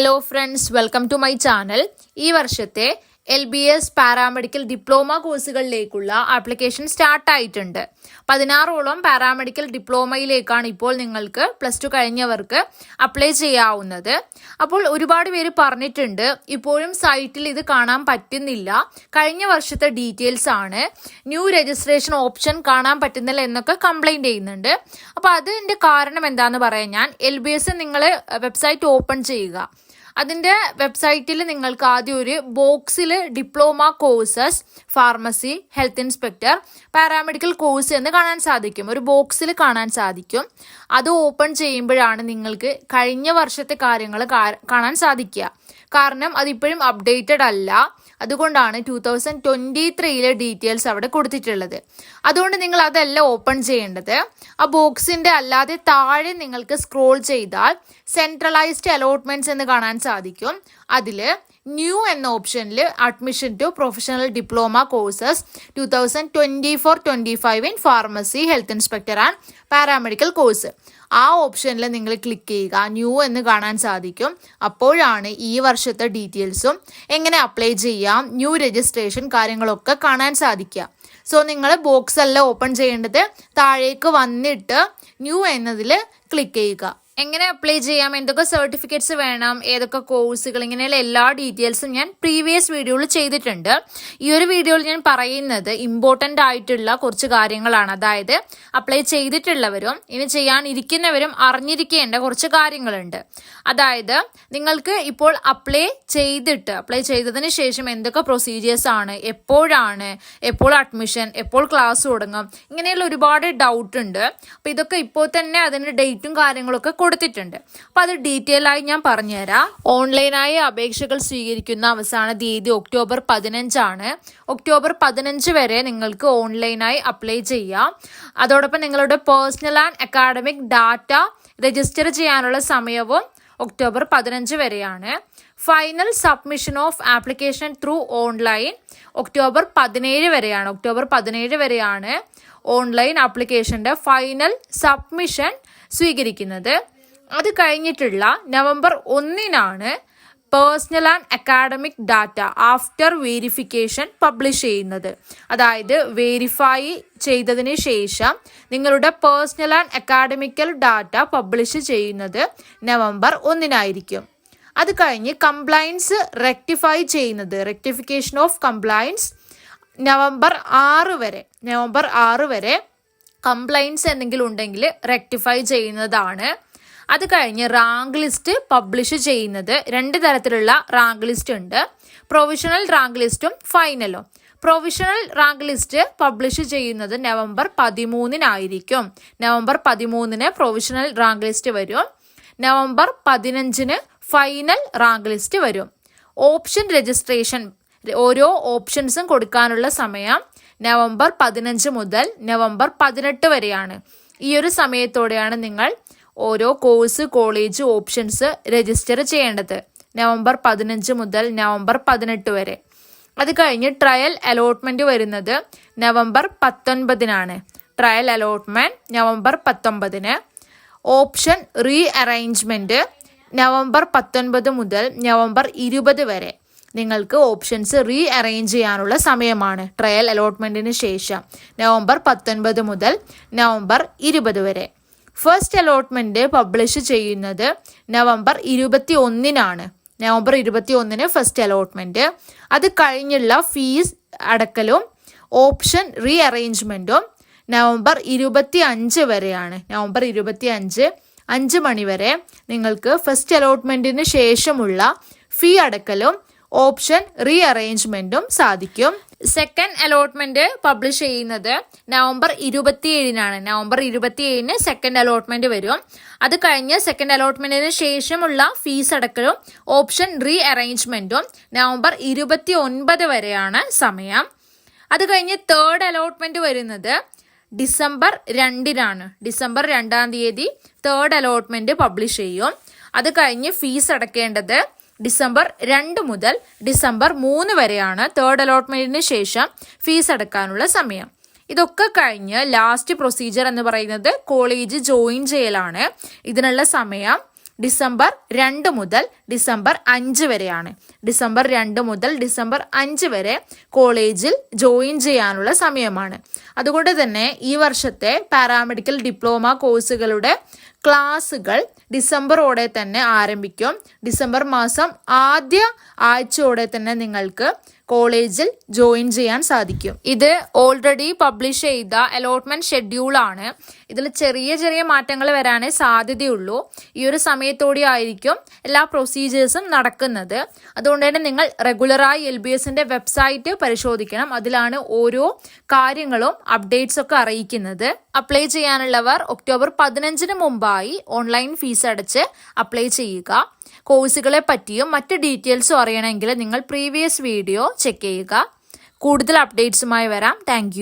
Hello friends welcome to my channel ഈ വർഷത്തെ L B S paramedical diploma കോഴ്സുകളിലേക്കുള്ള application സ്റ്റാർട്ടായിട്ടുണ്ട് പതിനാറോളം പാരാമെഡിക്കൽ ഡിപ്ലോമയിലേക്കാണ് ഇപ്പോൾ നിങ്ങൾക്ക് പ്ലസ് ടു കഴിഞ്ഞവർക്ക് അപ്ലൈ ചെയ്യാവുന്നത്. അപ്പോൾ ഒരുപാട് പേര് പറഞ്ഞിട്ടുണ്ട് ഇപ്പോഴും സൈറ്റിൽ ഇത് കാണാൻ പറ്റുന്നില്ല. കഴിഞ്ഞ വർഷത്തെ ഡീറ്റെയിൽസ് ആണ്. ന്യൂ രജിസ്ട്രേഷൻ ഓപ്ഷൻ കാണാൻ പറ്റുന്നില്ല എന്നൊക്കെ കംപ്ലൈന്റ് ചെയ്യുന്നുണ്ട്. അപ്പോൾ അതിന്റെ കാരണം എന്താണെന്ന് പറയാൻ ഞാൻ എൽ ബി എസ് നിങ്ങൾ വെബ്സൈറ്റ് ഓപ്പൺ ചെയ്യുക. അതിന്റെ വെബ്സൈറ്റിൽ നിങ്ങൾക്ക് ആദ്യം ഒരു ബോക്സിൽ diploma courses pharmacy health inspector paramedical course എന്ന് കാണാൻ സാധിക്കും. ഒരു ബോക്സിൽ കാണാൻ സാധിക്കും. അത് ഓപ്പൺ ചെയ്യുമ്പോഴാണ് നിങ്ങൾക്ക് കഴിഞ്ഞ വർഷത്തെ കാര്യങ്ങൾ കാണാൻ സാധിക്കുക. കാരണം അതിപ്പോഴും അപ്ഡേറ്റഡ് അല്ല. അതുകൊണ്ടാണ് ടു തൗസൻഡ് ട്വന്റി ത്രീയിലെ ഡീറ്റെയിൽസ് അവിടെ കൊടുത്തിട്ടുള്ളത്. അതുകൊണ്ട് നിങ്ങൾ അതല്ല ഓപ്പൺ ചെയ്യേണ്ടത്. ആ ബോക്സിന്റെ അല്ലാതെ താഴെ നിങ്ങൾക്ക് സ്ക്രോൾ ചെയ്താൽ സെൻട്രലൈസ്ഡ് അലോട്ട്മെന്റ്സ് എന്ന് കാണാൻ സാധിക്കും. അതിൽ ന്യൂ എന്ന ഓപ്ഷനിൽ admission to professional diploma courses two thousand twenty four twenty five in pharmacy health inspector and paramedical course ആ ഓപ്ഷനിൽ നിങ്ങൾ ക്ലിക്ക് ചെയ്യുക. ന്യൂ എന്ന് കാണാൻ സാധിക്കും. അപ്പോഴാണ് ഈ വർഷത്തെ ഡീറ്റെയിൽസും എങ്ങനെ അപ്ലൈ ചെയ്യാം ന്യൂ രജിസ്ട്രേഷൻ കാര്യങ്ങളൊക്കെ കാണാൻ സാധിക്കുക. സോ നിങ്ങൾ ബോക്സ് അല്ല ഓപ്പൺ ചെയ്യേണ്ടത്. താഴേക്ക് വന്നിട്ട് ന്യൂ എന്നതിൽ ക്ലിക്ക് ചെയ്യുക. എങ്ങനെ അപ്ലൈ ചെയ്യാം? എന്തൊക്കെ സർട്ടിഫിക്കറ്റ്സ് വേണം? ഏതൊക്കെ കോഴ്സുകൾ ഇങ്ങനെയുള്ള എല്ലാ ഡീറ്റെയിൽസും ഞാൻ പ്രീവിയസ് വീഡിയോയിൽ ചെയ്തിട്ടുണ്ട്. ഈ ഒരു വീഡിയോയിൽ ഞാൻ പറയുന്നത് ഇമ്പോർട്ടന്റ് ആയിട്ടുള്ള കുറച്ച് കാര്യങ്ങളാണ്. അതായത് അപ്ലൈ ചെയ്തിട്ടുള്ളവരും ഇനി ചെയ്യാനിരിക്കുന്നവരും അറിഞ്ഞിരിക്കേണ്ട കുറച്ച് കാര്യങ്ങളുണ്ട്. അതായത് നിങ്ങൾക്ക് ഇപ്പോൾ അപ്ലൈ ചെയ്തിട്ട് അപ്ലൈ ചെയ്തതിന് ശേഷം എന്തൊക്കെ പ്രൊസീജിയേഴ്സ് ആണ്? എപ്പോഴാണ്? എപ്പോൾ അഡ്മിഷൻ എപ്പോൾ ക്ലാസ് തുടങ്ങും? ഇങ്ങനെയുള്ള ഒരുപാട് ഡൗട്ട് ഉണ്ട്. അപ്പോൾ ഇതൊക്കെ ഇപ്പോൾ തന്നെ അതിന്റെ ഡേറ്റും കാര്യങ്ങളൊക്കെ കൊടുത്തിട്ടുണ്ട്. അപ്പോൾ അത് ഡീറ്റെയിൽ ആയി ഞാൻ പറഞ്ഞുതരാം. ഓൺലൈനായി അപേക്ഷകൾ സ്വീകരിക്കുന്ന അവസാന തീയതി ഒക്ടോബർ പതിനഞ്ചാണ്. ഒക്ടോബർ പതിനഞ്ച് വരെ നിങ്ങൾക്ക് ഓൺലൈനായി അപ്ലൈ ചെയ്യാം. അതോടൊപ്പം നിങ്ങളുടെ personal and academic data register ചെയ്യാനുള്ള സമയവും ഒക്ടോബർ പതിനഞ്ച് വരെയാണ്. Final submission of application through online October പതിനേഴ് വരെയാണ്. ഒക്ടോബർ പതിനേഴ് വരെയാണ് ഓൺലൈൻ ആപ്ലിക്കേഷന്റെ ഫൈനൽ സബ്മിഷൻ സ്വീകരിക്കുന്നത്. അത് കഴിഞ്ഞിട്ടുള്ള നവംബർ ഒന്നിനാണ് personal and academic data after verification publish ചെയ്യുന്നത്. അതായത് വേരിഫൈ ചെയ്തതിന് ശേഷം നിങ്ങളുടെ personal and academical data publish ചെയ്യുന്നത് നവംബർ ഒന്നിനായിരിക്കും. അത് കഴിഞ്ഞ് കംപ്ലയൻസ് റെക്ടിഫൈ ചെയ്യുന്നത് റെക്ടിഫിക്കേഷൻ ഓഫ് കംപ്ലയൻസ് നവംബർ ആറ് വരെ നവംബർ ആറ് വരെ കംപ്ലൈൻസ് എന്തെങ്കിലും ഉണ്ടെങ്കിൽ റെക്ടിഫൈ ചെയ്യുന്നതാണ്. അത് കഴിഞ്ഞ് റാങ്ക് ലിസ്റ്റ് പബ്ലിഷ് ചെയ്യുന്നത് രണ്ട് തരത്തിലുള്ള റാങ്ക് ലിസ്റ്റ് ഉണ്ട്. പ്രൊവിഷണൽ റാങ്ക് ലിസ്റ്റും ഫൈനലും. പ്രൊവിഷണൽ റാങ്ക് ലിസ്റ്റ് പബ്ലിഷ് ചെയ്യുന്നത് നവംബർ പതിമൂന്നിനായിരിക്കും. നവംബർ പതിമൂന്നിന് പ്രൊവിഷണൽ റാങ്ക് ലിസ്റ്റ് വരും. നവംബർ പതിനഞ്ചിന് ഫൈനൽ റാങ്ക് ലിസ്റ്റ് വരും. ഓപ്ഷൻ രജിസ്ട്രേഷൻ ഓരോ ഓപ്ഷൻസും കൊടുക്കാനുള്ള സമയം നവംബർ പതിനഞ്ച് മുതൽ നവംബർ പതിനെട്ട് വരെയാണ്. ഈ ഒരു സമയത്തോടെയാണ് നിങ്ങൾ ഓരോ കോഴ്സ് കോളേജ് ഓപ്ഷൻസ് രജിസ്റ്റർ ചെയ്യേണ്ടത്. നവംബർ പതിനഞ്ച് മുതൽ നവംബർ പതിനെട്ട് വരെ. അത് കഴിഞ്ഞ് ട്രയൽ അലോട്ട്മെന്റ് വരുന്നത് നവംബർ പത്തൊൻപതിനാണ്. ട്രയൽ അലോട്ട്മെന്റ് നവംബർ പത്തൊമ്പതിന് ഓപ്ഷൻ റീ അറേഞ്ച്മെന്റ് നവംബർ പത്തൊൻപത് മുതൽ നവംബർ ഇരുപത് വരെ. നിങ്ങൾക്ക് ഓപ്ഷൻസ് റീ അറേഞ്ച് ചെയ്യാനുള്ള സമയമാണ് ട്രയൽ അലോട്ട്മെന്റിന് ശേഷം. നവംബർ പത്തൊൻപത് മുതൽ നവംബർ ഇരുപത് വരെ. ഫസ്റ്റ് അലോട്ട്മെന്റ് പബ്ലിഷ് ചെയ്യുന്നത് നവംബർ ഇരുപത്തി ഒന്നിനാണ് നവംബർ ഇരുപത്തി ഒന്നിന് ഫസ്റ്റ് അലോട്ട്മെന്റ് അത് കഴിഞ്ഞുള്ള ഫീസ് അടക്കലും ഓപ്ഷൻ റീ അറേഞ്ച്മെന്റും നവംബർ ഇരുപത്തി അഞ്ച് വരെയാണ്. നവംബർ ഇരുപത്തി അഞ്ച് അഞ്ച് മണിവരെ നിങ്ങൾക്ക് ഫസ്റ്റ് അലോട്ട്മെന്റിന് ശേഷമുള്ള ഫീ അടക്കലും ഓപ്ഷൻ റീ അറേഞ്ച്മെന്റും സാധിക്കും. സെക്കൻഡ് അലോട്ട്മെന്റ് പബ്ലിഷ് ചെയ്യുന്നത് നവംബർ ഇരുപത്തിയേഴിനാണ്. നവംബർ ഇരുപത്തിയേഴിന് സെക്കൻഡ് അലോട്ട്മെന്റ് വരും. അത് കഴിഞ്ഞ് സെക്കൻഡ് അലോട്ട്മെന്റിന് ശേഷമുള്ള ഫീസ് അടക്കലും ഓപ്ഷൻ റീ അറേഞ്ച്മെന്റും നവംബർ ഇരുപത്തി ഒൻപത് വരെയാണ് സമയം. അത് കഴിഞ്ഞ് തേർഡ് അലോട്ട്മെന്റ് വരുന്നത് ഡിസംബർ രണ്ടിനാണ്. ഡിസംബർ രണ്ടാം തീയതി തേർഡ് അലോട്ട്മെന്റ് പബ്ലിഷ് ചെയ്യും. അത് കഴിഞ്ഞ് ഫീസ് അടക്കേണ്ടത് ഡിസംബർ രണ്ട് മുതൽ ഡിസംബർ മൂന്ന് വരെയാണ് തേർഡ് അലോട്ട്മെന്റിന് ശേഷം ഫീസ് അടക്കാനുള്ള സമയം. ഇതൊക്കെ കഴിഞ്ഞ് ലാസ്റ്റ് പ്രൊസീജിയർ എന്ന് പറയുന്നത് കോളേജ് ജോയിൻ ചെയ്യലാണ്. ഇതിനുള്ള സമയം ഡിസംബർ രണ്ട് മുതൽ ഡിസംബർ അഞ്ച് വരെയാണ്. ഡിസംബർ രണ്ട് മുതൽ ഡിസംബർ അഞ്ച് വരെ കോളേജിൽ ജോയിൻ ചെയ്യാനുള്ള സമയമാണ്. അതുകൊണ്ട് തന്നെ ഈ വർഷത്തെ പാരാമെഡിക്കൽ ഡിപ്ലോമ കോഴ്സുകളുടെ ക്ലാസ്സുകൾ ഡിസംബറോടെ തന്നെ ആരംഭിക്കും. ഡിസംബർ മാസം ആദ്യ ആഴ്ചയോടെ തന്നെ നിങ്ങൾക്ക് കോളേജിൽ ജോയിൻ ചെയ്യാൻ സാധിക്കും. ഇത് ഓൾറെഡി പബ്ലിഷ് ചെയ്ത അലോട്ട്മെന്റ് ഷെഡ്യൂൾ ആണ്. ഇതിൽ ചെറിയ ചെറിയ മാറ്റങ്ങൾ വരാനേ സാധ്യതയുള്ളൂ. ഈ ഒരു സമയത്തോടെ ആയിരിക്കും എല്ലാ പ്രൊസീജിയേഴ്സും നടക്കുന്നത്. അതുകൊണ്ട് തന്നെ നിങ്ങൾ റെഗുലറായി എൽ ബി എസിന്റെ വെബ്സൈറ്റ് പരിശോധിക്കണം. അതിലാണ് ഓരോ കാര്യങ്ങളും അപ്ഡേറ്റ്സ് ഒക്കെ അറിയിക്കുന്നത്. അപ്ലൈ ചെയ്യാനുള്ളവർ ഒക്ടോബർ പതിനഞ്ചിന് മുമ്പായി ഓൺലൈൻ ഫീസ് അടച്ച് അപ്ലൈ ചെയ്യുക. കോഴ്സുകളെ പറ്റിയും മറ്റ് ഡീറ്റെയിൽസും അറിയണമെങ്കിൽ നിങ്ങൾ പ്രീവിയസ് വീഡിയോ ചെക്ക് ചെയ്യുക. കൂടുതൽ അപ്ഡേറ്റ്സുമായി വരാം. താങ്ക്